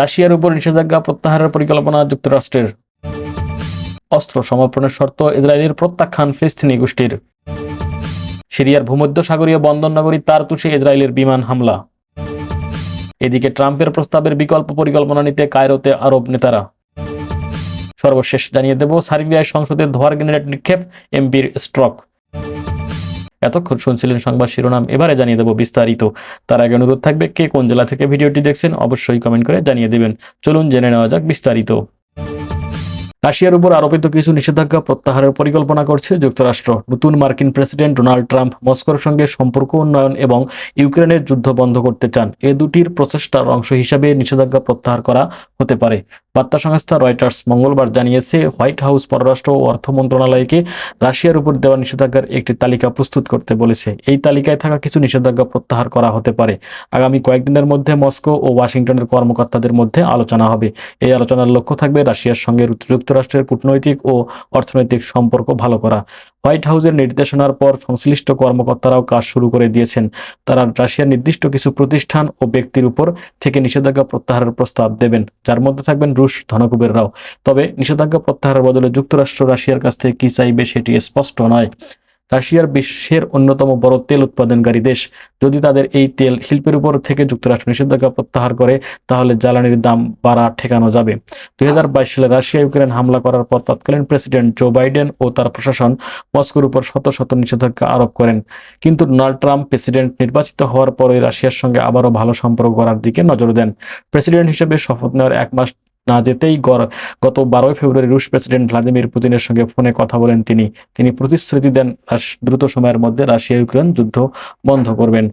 রাশিয়ার উপর নিষেধাজ্ঞা প্রত্যাহারের পরিকল্পনা যুক্তরাষ্ট্রের। অস্ত্র সমর্পণের শর্ত ইসরায়েলের প্রত্যাখ্যান ফিলিস্তিনি গোষ্ঠীর। সিরিয়ার ভূমধ্যসাগরীয় বন্দর নগরী তারতুসে ইসরায়েলের বিমান হামলা। এদিকে ট্রাম্পের প্রস্তাবের বিকল্প পরিকল্পনা নিতে কায়রোতে আরব নেতারা। সর্বশেষ জানিয়ে দেব, সার্বিয়ায় সংসদে ধোয়ার গ্রেনেড নিক্ষেপ, এমপির স্ট্রোক। এতক্ষণ শুনছিলেন সংবাদ শিরোনাম, এবারে জানিয়ে দেবো বিস্তারিত। তার আগে অনুরোধ থাকবে, কে কোন জেলা থেকে ভিডিওটি দেখছেন, অবশ্যই কমেন্ট করে জানিয়ে দেবেন। চলুন জেনে নেওয়া যাক বিস্তারিত। রাশিয়ার উপর আরোপিত কিছু নিষেধাজ্ঞা প্রত্যাহারের পরিকল্পনা করছে যুক্তরাষ্ট্র। নতুন মার্কিন প্রেসিডেন্ট ডোনাল্ড ট্রাম্প মস্কোর সঙ্গে সম্পর্ক উন্নয়ন এবং ইউক্রেনের যুদ্ধ বন্ধ করতে চান। এ দুটির প্রচেষ্টার অংশ হিসাবে নিষেধাজ্ঞা প্রত্যাহার করা হতে পারে। বার্তা সংস্থা রয়টার্স মঙ্গলবার জানিয়েছে, হোয়াইট হাউস পররাষ্ট্র ও অর্থ মন্ত্রণালয়কে রাশিয়ার উপর দেওয়া নিষেধাজ্ঞার একটি তালিকা প্রস্তুত করতে বলেছে। এই তালিকায় থাকা কিছু নিষেধাজ্ঞা প্রত্যাহার করা হতে পারে। আগামী কয়েকদিনের মধ্যে মস্কো ও ওয়াশিংটনের কর্মকর্তাদের মধ্যে আলোচনা হবে। এই আলোচনার লক্ষ্য থাকবে রাশিয়ার সঙ্গে যুক্তরাষ্ট্রের কূটনৈতিক ও অর্থনৈতিক সম্পর্ক ভালো করা। হোয়াইট হাউসের নির্দেশনার পর সংশ্লিষ্ট কর্মকর্তারাও কাজ শুরু করে দিয়েছেন। তারা রাশিয়ার নির্দিষ্ট কিছু প্রতিষ্ঠান ও ব্যক্তির উপর থেকে নিষেধাজ্ঞা প্রত্যাহারের প্রস্তাব দেবেন, যার মধ্যে থাকবেন রুশ ধনকুবেররাও। তবে নিষেধাজ্ঞা প্রত্যাহারের বদলে যুক্তরাষ্ট্র রাশিয়ার কাছ থেকে কি চাইবে সেটি স্পষ্ট নয়। রাশিয়ার বিশ্বের অন্যতম বড় তেল উৎপাদনকারী দেশ। যদি তাদের এই তেল শিল্পের উপর থেকে যুক্তরাষ্ট্র নিষেধাজ্ঞা প্রত্যাহার করে, তাহলে জ্বালানির দাম বাড়া ঠেকানো যাবে। দুই হাজার বাইশ সালে রাশিয়া ইউক্রেন হামলা করার পর তৎকালীন প্রেসিডেন্ট জো বাইডেন ও তার প্রশাসন মস্কোর উপর শত শত নিষেধাজ্ঞা আরোপ করেন। কিন্তু ডোনাল্ড ট্রাম্প প্রেসিডেন্ট নির্বাচিত হওয়ার পরে রাশিয়ার সঙ্গে আবারও ভালো সম্পর্ক করার দিকে নজর দেন। প্রেসিডেন্ট হিসেবে শপথ নেওয়ার এক মাস না যেতেই গত বারোই ফেব্রুয়ারি রুশ প্রেসিডেন্ট ভ্লাদিমির পুতিনের সঙ্গে ফোনে কথা বলেন তিনি। তিনি প্রতিশ্রুতি দেন দ্রুত সময়ের মধ্যে রাশিয়া ইউক্রেন যুদ্ধ বন্ধ করবেন।